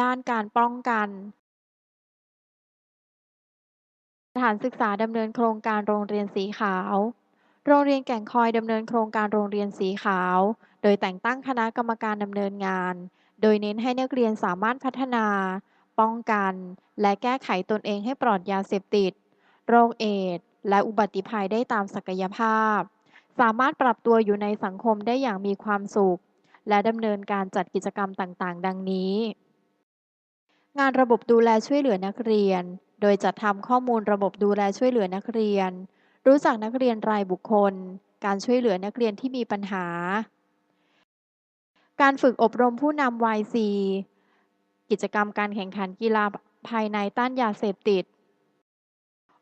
ด้านการป้องกัน สถานศึกษาดำเนินโครงการโรงเรียนสีขาว โรงเรียนแก่งคอยดำเนินโครงการโรงเรียนสีขาว โดยแต่งตั้งคณะกรรมการดำเนินงาน โดยเน้นให้นักเรียนสามารถพัฒนา ป้องกัน และแก้ไขตนเองให้ปลอดยาเสพติด โรคเอดส์และอุบัติภัยได้ตามศักยภาพ สามารถปรับตัวอยู่ในสังคมได้อย่างมีความสุข และดำเนินการจัดกิจกรรมต่าง ๆ ดังนี้ งานระบบดูแลช่วยเหลือนักเรียน โดยจัดทำข้อมูลระบบดูแลช่วยเหลือนักเรียน รู้จักนักเรียนรายบุคคล การช่วยเหลือนักเรียนที่มีปัญหา การฝึกอบรมผู้นำ YC กิจกรรมการแข่งขันกีฬาภายในต้านยาเสพติด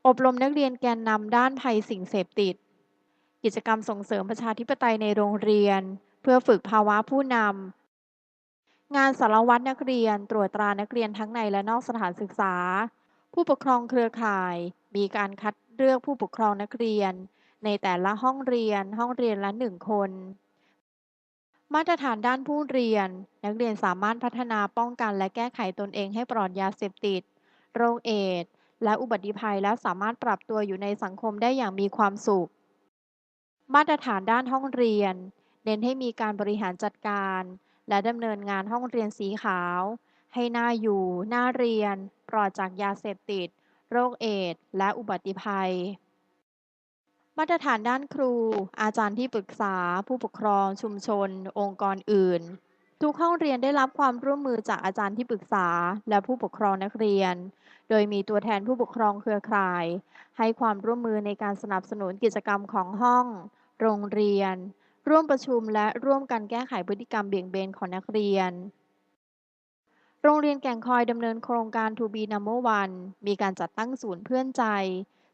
อบรมนักเรียนแกนนำด้านภัยสิ่งเสพติด กิจกรรมส่งเสริมประชาธิปไตยในโรงเรียน เพื่อฝึกภาวะผู้นำ งานสารวัตรนักเรียนตรวจตรานักเรียนทั้งในและนอกสถานศึกษา ผู้ปกครองเครือข่าย มีการคัดเลือกผู้ปกครองนักเรียน ในแต่ละห้องเรียนห้องเรียนละหนึ่งคน มาตรฐานด้านผู้เรียน นักเรียนสามารถพัฒนาป้องกันและแก้ไขตนเองให้ปลอดยาเสพติด โรคเอดส์และอุบัติภัยและสามารถปรับตัวอยู่ในสังคมได้อย่างมีความสุข มาตรฐานด้านห้องเรียน เน้นให้มีการบริหารจัดการ และดำเนินงานห้องเรียนสีขาว ให้น่าอยู่ น่าเรียน ปลอดจากยาเสพติด โรคเอดส์และอุบัติภัย มาตรฐานด้านครู อาจารย์ที่ปรึกษา ผู้ปกครอง ชุมชน องค์กรอื่น ทุกห้องเรียนได้รับความร่วมมือจากอาจารย์ที่ปรึกษา และผู้ปกครองนักเรียน โดยมีตัวแทนผู้ปกครองเครือข่าย ให้ความร่วมมือในการสนับสนุนกิจกรรมของห้อง โรงเรียน ร่วมประชุมและร่วมกันแก้ไขพฤติกรรมเบี่ยงเบนของนักเรียน โรงเรียนแก่งคอยดำเนินโครงการ To be number one มีการจัดตั้งศูนย์เพื่อนใจ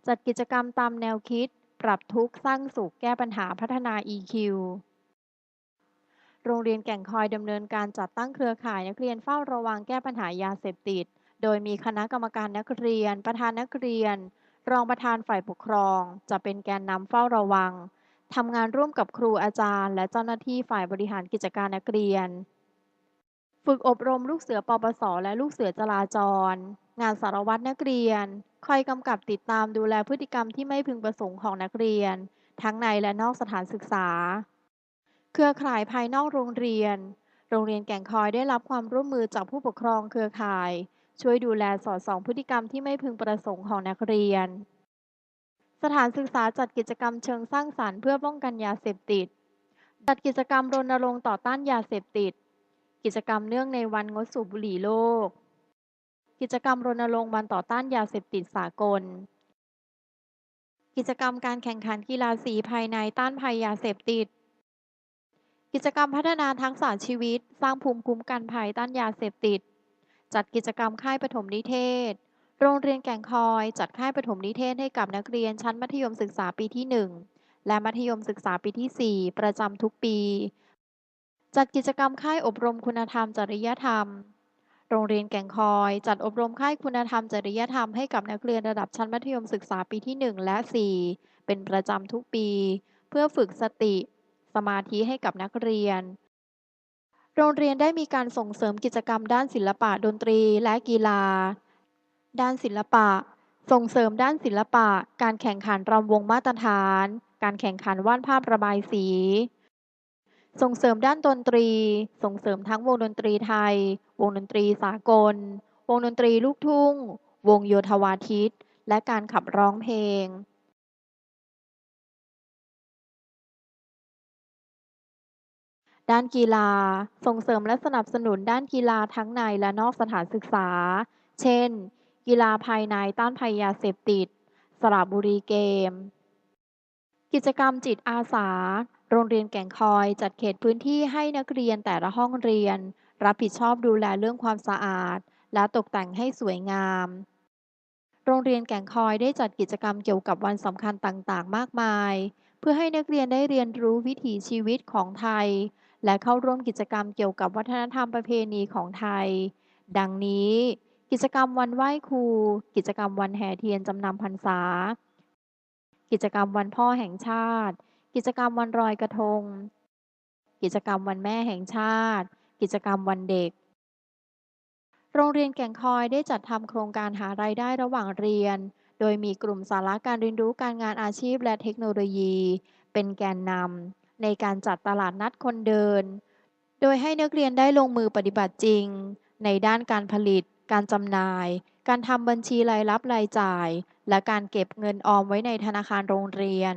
จัดกิจกรรมตามแนวคิด ปรับทุกข์สร้างสุขแก้ปัญหาพัฒนา EQ โรงเรียนแก่งคอยดำเนินการจัดตั้งเครือข่ายนักเรียนเฝ้าระวังแก้ปัญหายาเสพติด โดยมีคณะกรรมการนักเรียน ประธานนักเรียน รองประธานฝ่ายปกครอง จะเป็นแกนนำเฝ้าระวัง ทำงานร่วมกับครูอาจารย์ และเจ้าหน้าที่ฝ่ายบริหารกิจการนักเรียน ฝึกอบรมลูกเสือปปส และลูกเสือจราจร งานสารวัตรนักเรียน คอยกำกับติดตามดูแลพฤติกรรมที่ไม่พึงประสงค์ของนักเรียน ทั้งในและนอกสถานศึกษา เครือข่ายภายนอกโรงเรียน โรงเรียนแก่งคอยได้รับความร่วมมือจากผู้ปกครองเครือข่าย ช่วยดูแลสอดส่องพฤติกรรมที่ไม่พึงประสงค์ของนักเรียน ถานศึกษาจัดกิจกรรมเชิงสร้างสรรค์เพื่อป้องกันยาเสพติด จัดกิจกรรมรณรงค์ต่อต้านยาเสพติด กิจกรรมเนื่องในวันงดสูบบุหรี่โลก กิจกรรมรณรงค์วันต่อต้านยาเสพติดสากล กิจกรรมการแข่งขันกีฬาสีภายในต้านภัยยาเสพติด กิจกรรมพัฒนาทักษะชีวิต สร้างภูมิคุ้มกันภัยต้านยาเสพติด จัดกิจกรรมค่ายปฐมนิเทศ โรงเรียนแก่งคอย จัดค่ายปฐมนิเทศให้กับนักเรียนชั้นมัธยมศึกษาปีที่ 1 และมัธยมศึกษาปีที่ 4 ประจำทุกปี จัดกิจกรรมค่ายอบรมคุณธรรมจริยธรรม โรงเรียนแก่งคอย จัดอบรมค่ายคุณธรรมจริยธรรมให้กับนักเรียนระดับชั้นมัธยมศึกษาปีที่ 1 และ 4 เป็นประจำทุกปี เพื่อฝึกสติ สมาธิให้กับนักเรียนโรงเรียนได้มีการส่งเสริมกิจกรรมด้านศิลปะดนตรีและกีฬา ด้านศิลปะ ส่งเสริมด้านศิลปะ การแข่งขันรำวงมาตรฐาน การแข่งขันวาดภาพระบายสี ส่งเสริมด้านดนตรี ส่งเสริมทั้งวงดนตรีไทย วงดนตรีสากล วงดนตรีลูกทุ่ง วงโยธวาทิต และการขับร้องเพลงด้านกีฬา ส่งเสริมและสนับสนุนด้านกีฬาทั้งในและนอกสถานศึกษา เช่น กีฬาภายในต้านภัยยาเสพติด สระบุรีเกม กิจกรรมจิตอาสา โรงเรียนแก่งคอยจัดเขตพื้นที่ให้นักเรียนแต่ละห้องเรียน รับผิดชอบดูแลเรื่องความสะอาด และตกแต่งให้สวยงาม โรงเรียนแก่งคอยได้จัดกิจกรรมเกี่ยวกับวันสำคัญต่างๆ มากมาย เพื่อให้นักเรียนได้เรียนรู้วิถีชีวิตของไทย และเข้าร่วมกิจกรรมเกี่ยวกับวัฒนธรรมประเพณีของไทย ดังนี้ กิจกรรมวันไหว้ครู กิจกรรมวันแห่เทียนจำนำพรรษา กิจกรรมวันพ่อแห่งชาติ กิจกรรมวันลอยกระทง กิจกรรมวันแม่แห่งชาติ กิจกรรมวันเด็ก โรงเรียนแก่งคอยได้จัดทำโครงการหารายได้ระหว่างเรียน โดยมีกลุ่มสาระการเรียนรู้การงานอาชีพและเทคโนโลยี เป็นแกนนำในการจัดตลาดนัดคนเดิน โดยให้นักเรียนได้ลงมือปฏิบัติจริง ในด้านการผลิต การจำหน่าย การทำบัญชีรายรับรายจ่าย และการเก็บเงินออมไว้ในธนาคารโรงเรียน